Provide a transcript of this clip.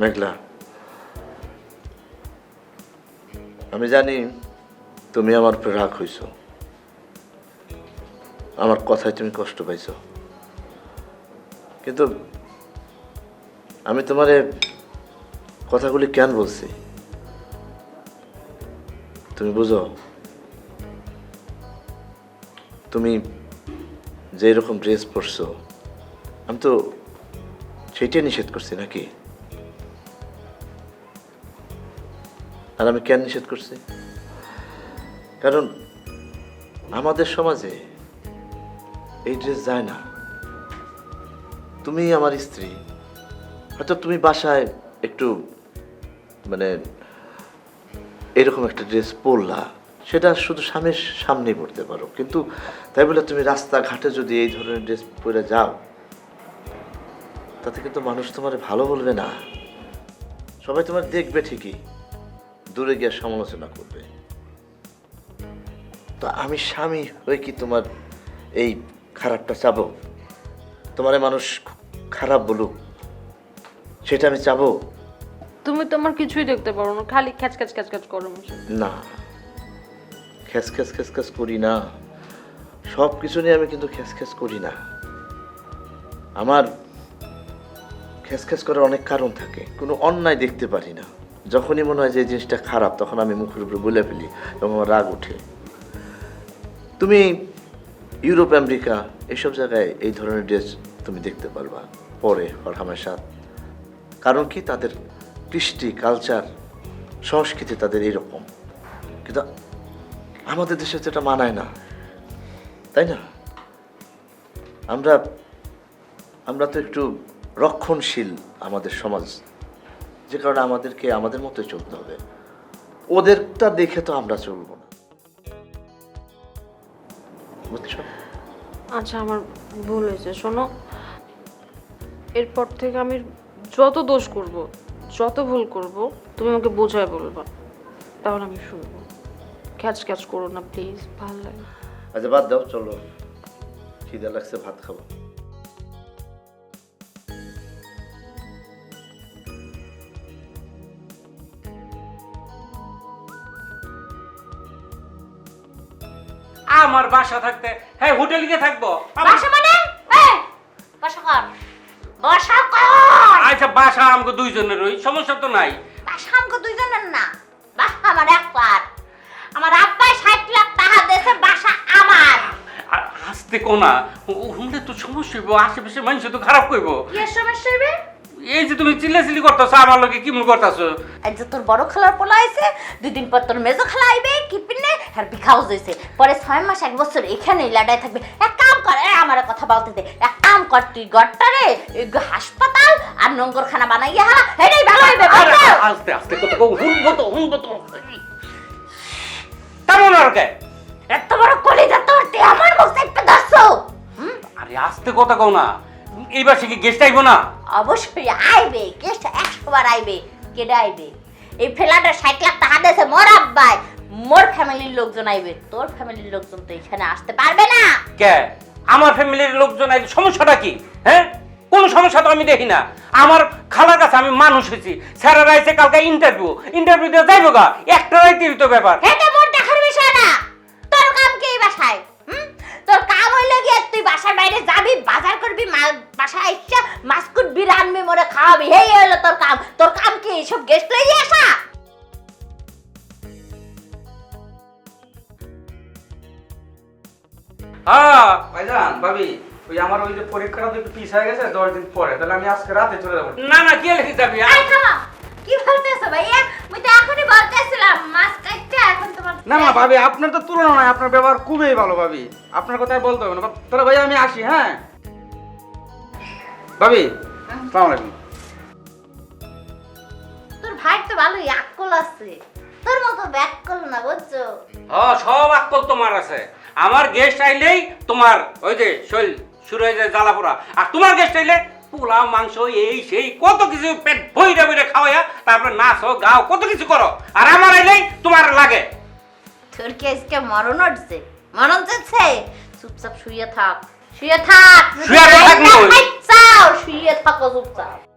মেঘলা। আমি জানি তুমি আমার উপরে রাগ হইছ। আমার কথায় তুমি কষ্ট পাইছ। কিন্তু আমি তোমারে কথাগুলি কেন বলছি? তুমি বুঝো, তুমি যে রকম ড্রেস পরছো, আমি তো সেটাই নিষেধ করছি, নাকি? আর আমি কেন নিষেধ করছি? কারণ আমাদের সমাজে এই ড্রেস যায় না। তুমি আমার স্ত্রী হয়তো তুমি বাসায় একটু মানে এরকম একটা ড্রেস পরলা, সেটা শুধু স্বামীর সামনেই পড়তে পারো। কিন্তু তাই বলে তুমি রাস্তাঘাটে যদি এই ধরনের ড্রেস পরে যাও, তাতে কিন্তু মানুষ তোমার ভালো বলবে না। সবাই তোমার দেখবে ঠিকই। দূরে গিয়ে সমালোচনা করবে। তো আমি স্বামী হয়ে কি তোমার এই খারাপটা চাবো? তোমারে মানুষ খারাপ বলুক সেটা আমি চাবো? তুমি তোমার কিছুই দেখতে পারো না খালি খ্যাচ খ্যাচ খ্যাচ খ্যাচ করো না খ্যাস খ্যাস খ্যাস খ্যাস করি না। সব কিছু নিয়ে আমি কিন্তু খ্যাস খ্যাস করি না। আমার খ্যাস খ্যাস করার অনেক কারণ থাকে কোনো অন্যায় দেখতে পারি না। যখনই মনে হয় যে জিনিসটা খারাপ, তখন আমি মুখের উপরে বলে ফেলি এবং আমার রাগ ওঠে। তুমি ইউরোপ, আমেরিকা এসব জায়গায় এই ধরনের ড্রেস তুমি দেখতে পারবা পরে হর হামেশা। কারণ কি? তাদের কৃষ্টি কালচার সংস্কৃতি তাদের এইরকম। কিন্তু আমাদের দেশে তো এটা মানায় না। তাই না? আমরা আমরা তো একটু রক্ষণশীল আমাদের সমাজ। যে কারণে আমাদেরকে আমাদের মতো চলতে হবে। ওদেরটা দেখে তো আমরা চলবো না। বুঝছ? আচ্ছা আমার ভুল হয়েছে। শোনো এরপর থেকে আমি যত দোষ করব যত ভুল করব তুমি আমাকে বোঝায় বলবা। তাহলে আমি শুনব। ক্যাচ ক্যাচ করো না প্লিজ ভালো লাগে। আচ্ছা বাদ দাও চলো। খিদে লাগছে ভাত খাব। আমার বাসা থাকতে। হ্যাঁ হোটেলে গিয়ে থাকব। বাসা মানে? বসা কর। বসা কর। আচ্ছা বাসা আমাকে দুইজনের ওই সমস্যা তো নাই। বাসা আমাকে দুইজনের না। বাসা আমার একবার আমার আব্বাই ষাট লাখ টাকা দিয়েছে বাসা আমার। আসতে কোনা হুমলে তো সমস্যা হইব আশেপাশে মানুষ তো খারাপ কইব। কি সমস্যা হইবে? এই যে তুমি চিল্লাচিল্লি করতেছো আমার লোকে কি মনে করতেছো? আজ তোর বড় খেলার পোলা আইছে দুই দিন পর তোর মেজো খেলা আইবে কি পিনে আর বিখাউজ হইছে। পরে ছয় মাস এক বছর এখানেই লাডাই থাকবে। এক কাম কর এ আমার কথা বলতে দে। এক কাম কর তুই গড়টারে হাসপাতাল আর নোংরখানা বানাইয়া হা এটাই ভালো হইবে আস্তে আস্তে কত হুনবো তো হুনবো তো তেমন আর কে? এত বড় কলিজা তোর তুই আমার মুখ দেখতে হুম? আরে আস্তে কথা কও না। এইবার সে কি গেস্ট আইবো না? অবশ্যই আইবে কেসটা একশো বার আইবে কেডে আইবে? এই ফেলাটা ষাট লাখ টাকা দিয়েছে মোর আব্বাই। মোর ফ্যামিলির লোকজন আইবে তোর ফ্যামিলির লোকজন তো এখানে আসতে পারবে না। কে? আমার ফ্যামিলির লোকজন আইলে সমস্যাটা কি? হ্যাঁ? কোনো সমস্যা তো আমি দেখি না। আমার খালার কাছে আমি মানুষ হয়েছি। স্যারেরা আইছে কালকে ইন্টারভিউ ইন্টারভিউ দিয়ে যাইবো গা? একটা রাইতেই তো ব্যাপার। করবি বাসায় আইসা মাছ কুটবি রানবি মোরে খাওয়াবি। এই হলো তোর কাম। তোর কাম কি? এইসব গেস্ট লইয়ে আসা? হ্যাঁ ভাইজান ভাবি ওই আমার ওই যে পরীক্ষাটা তো একটু পিছ হয়ে গেছে দশ দিন পরে। তাহলে আমি আজকে রাতে চলে যাব। না না কি লিখে যাবি কি বলতেছো ভাইয়া? মুই তো এখনই বলতেছিলাম মাছ কাটতে এখন তোমার না না ভাবি আপনার তো তুলনা নয় আপনার ব্যবহার খুবই ভালো ভাবি। আপনার কথা বলতে হবে না। তাহলে ভাই আমি আসি হ্যাঁ? ভাবি সালাম আলাইকুম। তোর ভাই তো ভালোই আকল আছে। তোর মতো ব্যাককল না বুঝছ? হ্যাঁ সব আক্কল তোমার আছে। আমার গেস্ট আইলেই তোমার ওই যে শৈল শুরু হয়ে যায় জ্বালাপোড়া। আর তোমার গেস্ট আইলে পোলাও মাংস এই সেই কত কিছু পেট ভইরে ভইরে খাওয়াইয়া তারপরে নাচো গাও কত কিছু করো। আর আমার আইলেই তোমার লাগে। তোর কি আজকে মরণ উঠছে মরণ যাচ্ছে চুপচাপ শুয়ে থাক। শুয়ে থাক। শুয়ে থাক শুয়ে থাকো চুপচাপ